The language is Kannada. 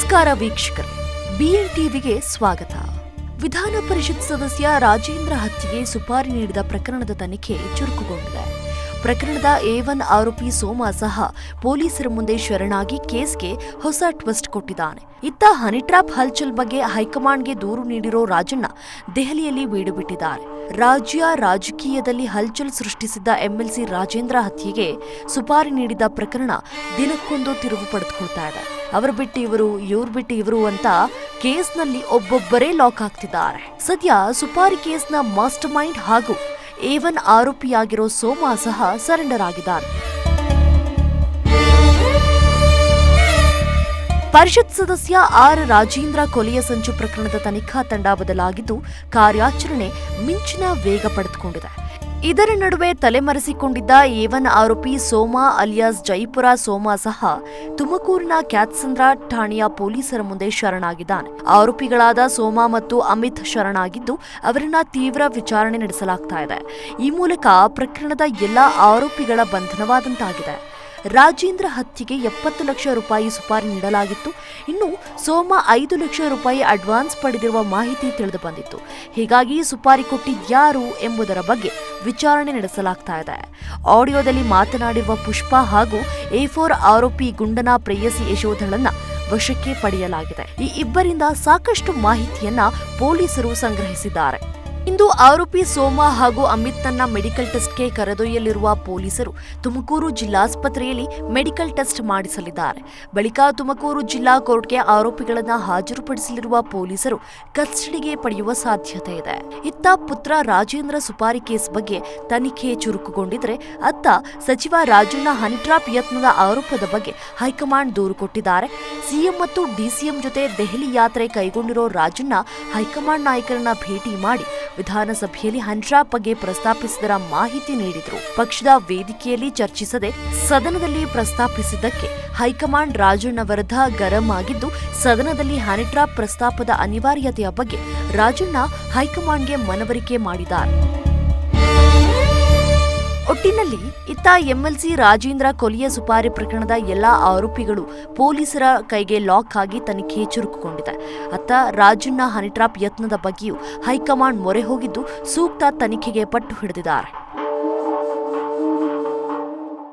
ನಮಸ್ಕಾರ ವೀಕ್ಷಕರೇ ಬಿಎನ್ ಟಿವಿಗೆ ಸ್ವಾಗತ. ವಿಧಾನ ಪರಿಷತ್ ಸದಸ್ಯ ರಾಜೇಂದ್ರ ಹತ್ಯೆಗೆ ಸುಪಾರಿ ನೀಡಿದ ಪ್ರಕರಣದ ತನಿಖೆ ಚುರುಕುಗೊಂಡಿದೆ. ಪ್ರಕರಣದ ಎ ಒನ್ ಆರೋಪಿ ಸೋಮ ಸಹ ಪೊಲೀಸರ ಮುಂದೆ ಶರಣಾಗಿ ಕೇಸ್ಗೆ ಹೊಸ ಟ್ವಿಸ್ಟ್ ಕೊಟ್ಟಿದ್ದಾನೆ. ಇತ್ತ ಹನಿಟ್ರಾಪ್ ಹಲ್ಚಲ್ ಬಗ್ಗೆ ಹೈಕಮಾಂಡ್ಗೆ ದೂರು ನೀಡಿರೋ ರಾಜಣ್ಣ ದೆಹಲಿಯಲ್ಲಿ ಬೀಡು ಬಿಟ್ಟಿದ್ದಾರೆ. ರಾಜ್ಯ ರಾಜಕೀಯದಲ್ಲಿ ಹಲ್ಚಲ್ ಸೃಷ್ಟಿಸಿದ್ದ ಎಂಎಲ್ಸಿ ರಾಜೇಂದ್ರ ಹತ್ಯೆಗೆ ಸುಪಾರಿ ನೀಡಿದ ಪ್ರಕರಣ ದಿನಕ್ಕೊಂದು ತಿರುವು ಪಡೆದುಕೊಳ್ತಾ ಇದೆ. ಅವರು ಬಿಟ್ಟು ಇವರು, ಇವ್ರು ಬಿಟ್ಟು ಇವರು ಅಂತ ಕೇಸ್ನಲ್ಲಿ ಒಬ್ಬೊಬ್ಬರೇ ಲಾಕ್ ಆಗ್ತಿದ್ದಾರೆ ಸದ್ಯ ಸುಪಾರಿ ಕೇಸ್ನ ಮಾಸ್ಟರ್ ಮೈಂಡ್ ಹಾಗೂ ಏವನ್ ಆರೋಪಿಯಾಗಿರೋ ಸೋಮ ಸಹ ಸರೆಂಡರ್ ಆಗಿದ್ದಾರೆ ಪರಿಷತ್ ಸದಸ್ಯ ಆರ್ ರಾಜೇಂದ್ರ ಕೊಲೆಯ ಸಂಚು ಪ್ರಕರಣದ ತನಿಖಾ ತಂಡ ಬದಲಾಗಿದ್ದು ಕಾರ್ಯಾಚರಣೆ ಮಿಂಚಿನ ವೇಗ ಪಡೆದುಕೊಂಡಿದೆ. ಇದರ ನಡುವೆ ತಲೆಮರೆಸಿಕೊಂಡಿದ್ದ ಏವನ್ ಆರೋಪಿ ಸೋಮಾ ಅಲಿಯಾಸ್ ಜೈಪುರ ಸೋಮಾ ಸಹ ತುಮಕೂರಿನ ಕ್ಯಾತ್ಸಂದ್ರ ಠಾಣೆಯ ಪೊಲೀಸರ ಮುಂದೆ ಶರಣಾಗಿದ್ದಾನೆ. ಆರೋಪಿಗಳಾದ ಸೋಮಾ ಮತ್ತು ಅಮಿತ್ ಶರಣಾಗಿದ್ದು, ಅವರನ್ನ ತೀವ್ರ ವಿಚಾರಣೆ ನಡೆಸಲಾಗ್ತಾ ಈ ಮೂಲಕ ಪ್ರಕರಣದ ಎಲ್ಲಾ ಆರೋಪಿಗಳ ಬಂಧನವಾದಂತಾಗಿದೆ. ರಾಜೇಂದ್ರ ಹತ್ಯೆಗೆ ಎಪ್ಪತ್ತು ಲಕ್ಷ ರೂಪಾಯಿ ಸುಪಾರಿ ನೀಡಲಾಗಿತ್ತು. ಇನ್ನು ಸೋಮ ಐದು ಲಕ್ಷ ರೂಪಾಯಿ ಅಡ್ವಾನ್ಸ್ ಪಡೆದಿರುವ ಮಾಹಿತಿ ತಿಳಿದು ಬಂದಿತ್ತು. ಹೀಗಾಗಿ ಸುಪಾರಿ ಕೊಟ್ಟಿದ್ಯಾರು ಎಂಬುದರ ಬಗ್ಗೆ ವಿಚಾರಣೆ ನಡೆಸಲಾಗ್ತಾ ಇದೆ. ಆಡಿಯೋದಲ್ಲಿ ಮಾತನಾಡಿರುವ ಪುಷ್ಪಾ ಹಾಗೂ ಎ ಫೋರ್ ಆರೋಪಿ ಗುಂಡನ ಪ್ರೇಯಸಿ ಯಶೋಧಳನ್ನ ವಶಕ್ಕೆ ಪಡೆಯಲಾಗಿದೆ. ಈ ಇಬ್ಬರಿಂದ ಸಾಕಷ್ಟು ಮಾಹಿತಿಯನ್ನ ಪೊಲೀಸರು ಸಂಗ್ರಹಿಸಿದ್ದಾರೆ. ಇಂದು ಆರೋಪಿ ಸೋಮ ಹಾಗೂ ಅಮಿತ್ನನ್ನ ಮೆಡಿಕಲ್ ಟೆಸ್ಟ್ಗೆ ಕರೆದೊಯ್ಯಲಿರುವ ಪೊಲೀಸರು ತುಮಕೂರು ಜಿಲ್ಲಾಸ್ಪತ್ರೆಯಲ್ಲಿ ಮೆಡಿಕಲ್ ಟೆಸ್ಟ್ ಮಾಡಿಸಲಿದ್ದಾರೆ. ಬಳಿಕ ತುಮಕೂರು ಜಿಲ್ಲಾ ಕೋರ್ಟ್ಗೆ ಆರೋಪಿಗಳನ್ನು ಹಾಜರುಪಡಿಸಲಿರುವ ಪೊಲೀಸರು ಕಸ್ಟಡಿಗೆ ಪಡೆಯುವ ಸಾಧ್ಯತೆ ಇದೆ. ಇತ್ತ ಪುತ್ರ ರಾಜೇಂದ್ರ ಸುಪಾರಿ ಕೇಸ್ ಬಗ್ಗೆ ತನಿಖೆ ಚುರುಕುಗೊಂಡಿದ್ರೆ ಅತ್ತ ಸಚಿವ ರಾಜಣ್ಣ ಹನಿಟ್ರಾಪ್ ಯತ್ನದ ಆರೋಪದ ಬಗ್ಗೆ ಹೈಕಮಾಂಡ್ ದೂರು ಕೊಟ್ಟಿದ್ದಾರೆ. ಸಿಎಂ ಮತ್ತು ಡಿಸಿಎಂ ಜೊತೆ ದೆಹಲಿ ಯಾತ್ರೆ ಕೈಗೊಂಡಿರೋ ರಾಜಣ್ಣ ಹೈಕಮಾಂಡ್ ನಾಯಕರನ್ನ ಭೇಟಿ ಮಾಡಿ ವಿಧಾನಸಭೆಯಲ್ಲಿ ಹಂಡ್ರಾ ಬಗ್ಗೆ ಪ್ರಸ್ತಾಪಿಸಿದರ ಮಾಹಿತಿ ನೀಡಿದರು. ಪಕ್ಷದ ವೇದಿಕೆಯಲ್ಲಿ ಚರ್ಚಿಸದೆ ಸದನದಲ್ಲಿ ಪ್ರಸ್ತಾಪಿಸಿದ್ದಕ್ಕೆ ಹೈಕಮಾಂಡ್ ರಾಜಣ್ಣ ವಿರುದ್ಧ ಗರಂ ಆಗಿದ್ದು, ಸದನದಲ್ಲಿ ಹನಿಟ್ರಾಪ್ ಪ್ರಸ್ತಾಪದ ಅನಿವಾರ್ಯತೆಯ ಬಗ್ಗೆ ರಾಜಣ್ಣ ಹೈಕಮಾಂಡ್ಗೆ ಮನವರಿಕೆ ಮಾಡಿದ್ದಾರೆ. ಒಟ್ಟಿನಲ್ಲಿ ಇತ್ತ ಎಂಎಲ್ಸಿ ರಾಜೇಂದ್ರ ಕೊಲೆಯ ಸುಪಾರಿ ಪ್ರಕರಣದ ಎಲ್ಲಾ ಆರೋಪಿಗಳು ಪೊಲೀಸರ ಕೈಗೆ ಲಾಕ್ ಆಗಿ ತನಿಖೆ ಚುರುಕುಗೊಂಡಿದೆ. ಅತ್ತ ರಾಜಣ್ಣ ಹನಿಟ್ರಾಪ್ ಯತ್ನದ ಬಗ್ಗೆಯೂ ಹೈಕಮಾಂಡ್ ಮೊರೆ ಹೋಗಿದ್ದು ಸೂಕ್ತ ತನಿಖೆಗೆ ಪಟ್ಟು ಹಿಡಿದಿದ್ದಾರೆ.